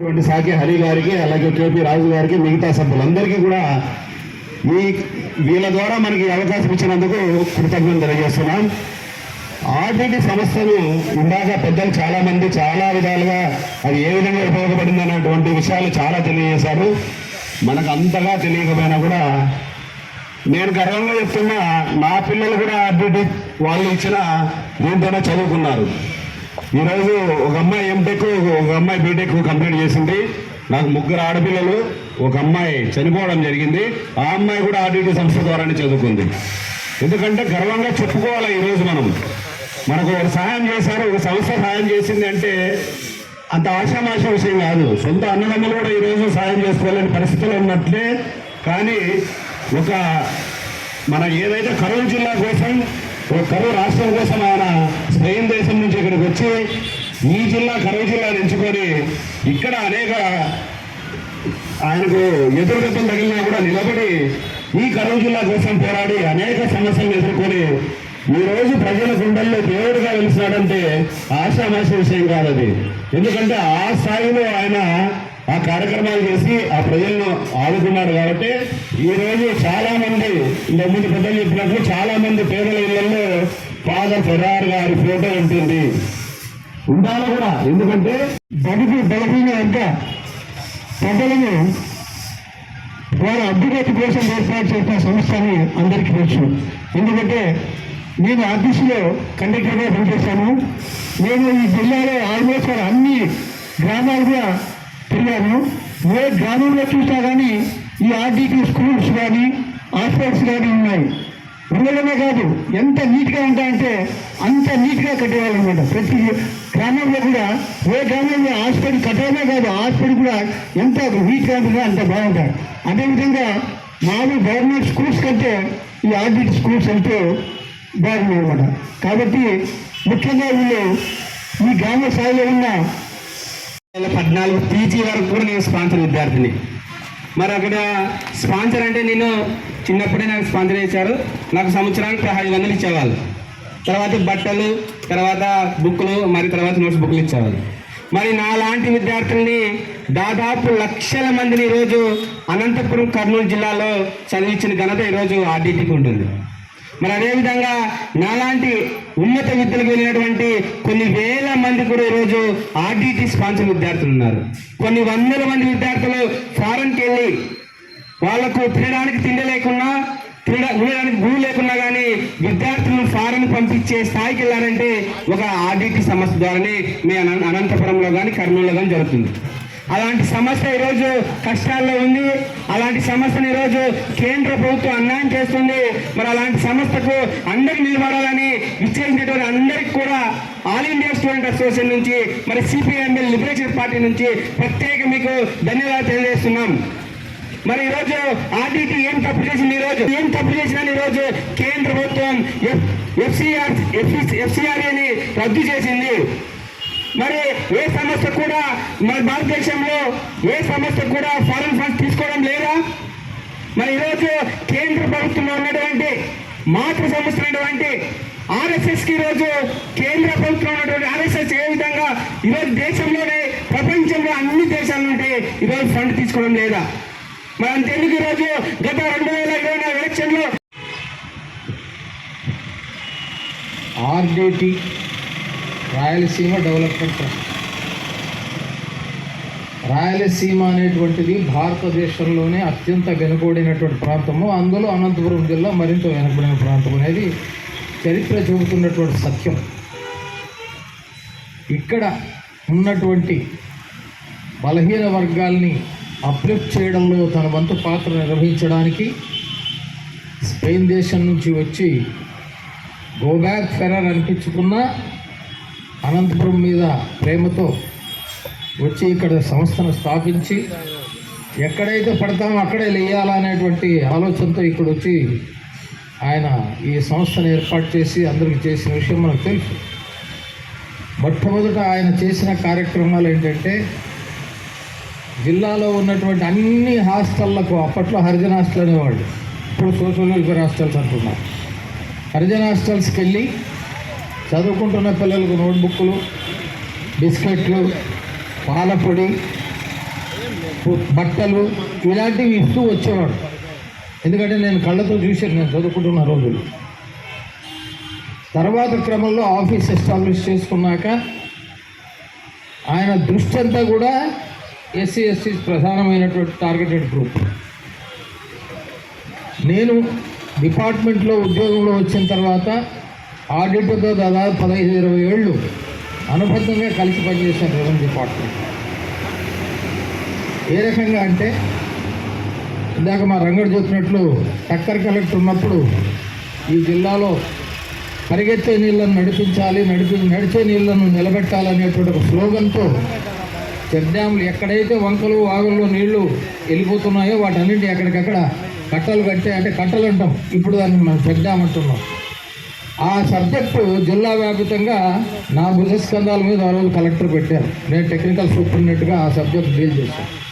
ఉన్నటువంటి సాకి హరి గారికి అలాగే కేపీ రాజు గారికి మిగతా సభ్యులందరికీ కూడా ఈ వీళ్ళ ద్వారా మనకి అవకాశం ఇచ్చినందుకు కృతజ్ఞతలు తెలియజేస్తున్నాం. ఆర్టీటీ సంస్థలు ఇందాక పెద్దలు చాలా మంది చాలా విధాలుగా అది ఏ విధంగా ఉపయోగపడింది అన్నటువంటి విషయాలు చాలా తెలియజేశారు. మనకు అంతగా తెలియకపోయినా కూడా నేను గర్వంగా చెప్తున్నా నా పిల్లలు కూడా ఆర్టీటీ వాళ్ళు ఇచ్చిన దీంతోనే చదువుకున్నారు. ఈరోజు ఒక అమ్మాయి ఎంటెక్ ఒక అమ్మాయి బీటెక్ కంప్లీట్ చేసింది. నాకు ముగ్గురు ఆడపిల్లలు ఒక అమ్మాయి చనిపోవడం జరిగింది. ఆ అమ్మాయి కూడా ఆర్టీటీ సంస్థ ద్వారానే చదువుకుంది. ఎందుకంటే గర్వంగా చెప్పుకోవాలి ఈరోజు మనం? మనకు ఒక సహాయం చేశారు ఒక సంస్థ సహాయం చేసింది అంటే అంత ఆశామాష విషయం కాదు. సొంత అన్నదమ్ములు కూడా ఈరోజు సహాయం చేసుకోలేని పరిస్థితులు ఉన్నట్లే. కానీ ఒక మన ఏదైతే కరువు జిల్లా కోసం ఒక కరువు రాష్ట్రం కోసం ఆయన స్పెయిన్ దేశం నుంచి ఇక్కడికి వచ్చి ఈ జిల్లా కరువు జిల్లా ఎంచుకొని ఇక్కడ అనేక ఆయనకు ఎదురుగతం తగిలినా కూడా నిలబడి ఈ కరువు జిల్లా కోసం పోరాడి అనేక సమస్యలను ఎదుర్కొని ఈ రోజు ప్రజల గుండెల్లో దేవుడిగా వెలిసినాడంటే ఆశామాష విషయం కాదు అది. ఎందుకంటే ఆ స్థాయిలో ఆయన ఆ కార్యక్రమాలు చేసి ఆ ప్రజలను ఆదుకున్నాడు కాబట్టి ఈ రోజు చాలా మంది ఇంతకుముందు పెద్దలు చెప్పినట్లు చాలా మంది పేదల ఇళ్ళలో ఫాదర్ గారి ఫోటో ఉంటుంది. ఉండాలి కూడా. ఎందుకంటే బడుగు బలహీన ఎంత? ప్రజలను వారి అభ్యున్నతి కోసం ఏర్పాటు చేసిన సంస్థ అని అందరికీ తెలుసు. ఎందుకంటే నేను ఆఫీసులో కండక్టర్గా పనిచేశాను. నేను ఈ జిల్లాలో ఆల్మోస్ట్ అన్ని గ్రామాలుగా తిరిగాను. ఏ గ్రామంలో చూసినా కానీ ఈ ఆర్డీటీ స్కూల్స్ కానీ హాస్పిటల్స్ కానీ ఉన్నాయి. ఉండడమే కాదు ఎంత నీట్గా ఉంటాయంటే అంత నీట్గా కట్టేవాళ్ళు అనమాట ప్రతి గ్రామంలో కూడా ఏ గ్రామంలో హాస్పిటల్ కట్టడమే కాదు హాస్పిటల్ కూడా ఎంత నీట్గా ఉంటుందో అంత బాగుంటాయి అదేవిధంగా నాలుగు గవర్నమెంట్ స్కూల్స్ కంటే ఈ ఆర్డిట్ స్కూల్స్ ఎంతో బాగున్నాయి అనమాట కాబట్టి ముఖ్యంగా వీళ్ళు ఈ గ్రామ స్థాయిలో ఉన్న పద్నాలుగు పీజీ వరకు కూడా నేను స్పాన్సర్ విద్యార్థిని. మరి అక్కడ స్పాన్సర్ అంటే నేను చిన్నప్పుడే నాకు స్పాన్సర్ చేశారు. నాకు సంవత్సరానికి పదహైదు వందలు ఇచ్చేవాళ్ళు. తర్వాత బట్టలు తర్వాత బుక్లు మరి తర్వాత నోట్స్ బుక్లు ఇచ్చేవాళ్ళు. మరి నా లాంటి విద్యార్థుల్ని దాదాపు లక్షల మందిని ఈరోజు అనంతపురం కర్నూలు జిల్లాలో చదివించిన ఘనత ఈరోజు ఆర్డీటీకి ఉంటుంది. మరి అదేవిధంగా నాలాంటి ఉన్నత విద్యలకు వెళ్ళినటువంటి కొన్ని వేల మంది కూడా ఈరోజు ఆర్డీటీ స్పాన్సర్ విద్యార్థులు ఉన్నారు. కొన్ని వందల మంది విద్యార్థులు ఫారెన్కి వెళ్ళి వాళ్ళకు తినడానికి తిండి లేకున్నా తినడా ఉండడానికి లేకున్నా కానీ విద్యార్థులను ఫారెన్ పంపించే స్థాయికి వెళ్ళారంటే ఒక ఆర్డీటీ సంస్థ ద్వారానే మీ అనంతపురంలో కానీ కర్నూలులో కానీ జరుగుతుంది. అలాంటి సమస్య ఈరోజు కష్టాల్లో ఉంది. అలాంటి సమస్యను ఈరోజు కేంద్ర ప్రభుత్వం అన్యాయం చేస్తుంది. మరి అలాంటి సంస్థకు అందరికి నిలబడాలని విచ్చేసినటువంటి అందరికి కూడా ఆల్ ఇండియా స్టూడెంట్ అసోసియేషన్ నుంచి మరి సిపిఎంఎల్ లిబరేషన్ పార్టీ నుంచి ప్రత్యేక మీకు ధన్యవాదాలు తెలియజేస్తున్నాం. మరి ఈరోజు ఆర్డీటీ ఏం తప్పు చేసింది ఈరోజు? ఏం తప్పు చేసినా ఈరోజు కేంద్ర ప్రభుత్వం ఎఫ్సిఆర్ ఎఫ్సిఆర్ఏని రద్దు చేసింది. మరి ఏ సంస్థ కూడా మన భారతదేశంలో ఏ సంస్థ కూడా ఫారెన్ ఫండ్స్ తీసుకోవడం లేదా? మరి ఈరోజు కేంద్ర ప్రభుత్వంలో ఉన్నటువంటి మాతృ సంస్థ ఉన్నటువంటి ఆర్ఎస్ఎస్కి ఈరోజు కేంద్ర ప్రభుత్వంలో ఉన్నటువంటి ఆర్ఎస్ఎస్ ఏ విధంగా ఈరోజు దేశంలోనే ప్రపంచంలో అన్ని దేశాల నుండి ఈరోజు ఫండ్ తీసుకోవడం లేదా? మరి అంతెందుకు ఈరోజు గత రెండు వేల ఇరవై నాలుగు ఎలక్షన్లో RDT Rayalaseema development trust Rayalaseema అనేటువంటిది భారతదేశంలోనే అత్యంత వెనుకబడినటువంటి ప్రాంతము. అందులో అనంతపురం జిల్లా మరింత వెనుకబడిన ప్రాంతం అనేది చరిత్ర చెబుతున్నటువంటి సత్యం. ఇక్కడ ఉన్నటువంటి బలహీన వర్గాల్ని అప్లిఫ్ట్ చేయడంలో తన వంతు పాత్ర నిర్వహించడానికి స్పెయిన్ దేశం నుంచి వచ్చి గోబ్యాక్ ఫెరర్ అనిపించుకున్న అనంతపురం మీద ప్రేమతో వచ్చి ఇక్కడ సంస్థను స్థాపించి ఎక్కడైతే పడతామో అక్కడే లేయాలనేటువంటి ఆలోచనతో ఇక్కడ వచ్చి ఆయన ఈ సంస్థను ఏర్పాటు చేసి అందరికి చేసిన విషయం మనకు తెలుసు. మొట్టమొదట ఆయన చేసిన కార్యక్రమాలు ఏంటంటే జిల్లాలో ఉన్నటువంటి అన్ని హాస్టళ్ళకు అప్పట్లో హరిజన హాస్టల్ అనేవాళ్ళు. ఇప్పుడు సోషల్ వెల్ఫేర్ హాస్టల్స్ అంటున్నారు. హరిజన హాస్టల్స్కి వెళ్ళి చదువుకుంటున్న పిల్లలకు నోట్బుక్లు బిస్కెట్లు పాలపొడి బట్టలు ఇలాంటివి ఇస్తూ వచ్చేవాడు. ఎందుకంటే నేను కళ్ళతో చూశాను నేను చదువుకుంటున్న రోజులు. తర్వాత క్రమంలో ఆఫీస్ ఎస్టాబ్లిష్ చేసుకున్నాక ఆయన దృష్టి అంతా కూడా ఎస్సీ ఎస్సీ ప్రధానమైనటువంటి టార్గెటెడ్ గ్రూప్. నేను డిపార్ట్మెంట్లో ఉద్యోగంలో వచ్చిన తర్వాత ఆడిట్తో దాదాపు పదహైదు ఇరవై ఏళ్ళు అనుబంధంగా కలిసి పనిచేశాను రెవెన్యూ డిపార్ట్మెంట్. ఏ రకంగా అంటే ఇందాక మా రంగడు చెప్పినట్లు టక్కర్ కలెక్టర్ ఉన్నప్పుడు ఈ జిల్లాలో పరిగెత్తే నీళ్ళను నడిపించాలి నడిపి నడిచే నీళ్ళను నిలబెట్టాలనేటువంటి ఒక స్లోగన్తో చెక్ డ్యాములు ఎక్కడైతే వంకలు వాగుల్లో నీళ్ళు వెళ్ళిపోతున్నాయో వాటన్నింటి ఎక్కడికక్కడ కట్టలు కట్టే అంటే కట్టలు అంటాం. ఇప్పుడు దాన్ని మనం చెక్ డ్యామ్ అంటున్నాం ఆ సబ్జెక్టు జిల్లా వ్యాపితంగా నా భుజస్కంధాల మీద ఆ రోజు కలెక్టర్ పెట్టారు. నేను టెక్నికల్ సూపరింటెండెంట్గా ఆ సబ్జెక్ట్ డీల్ చేశాను.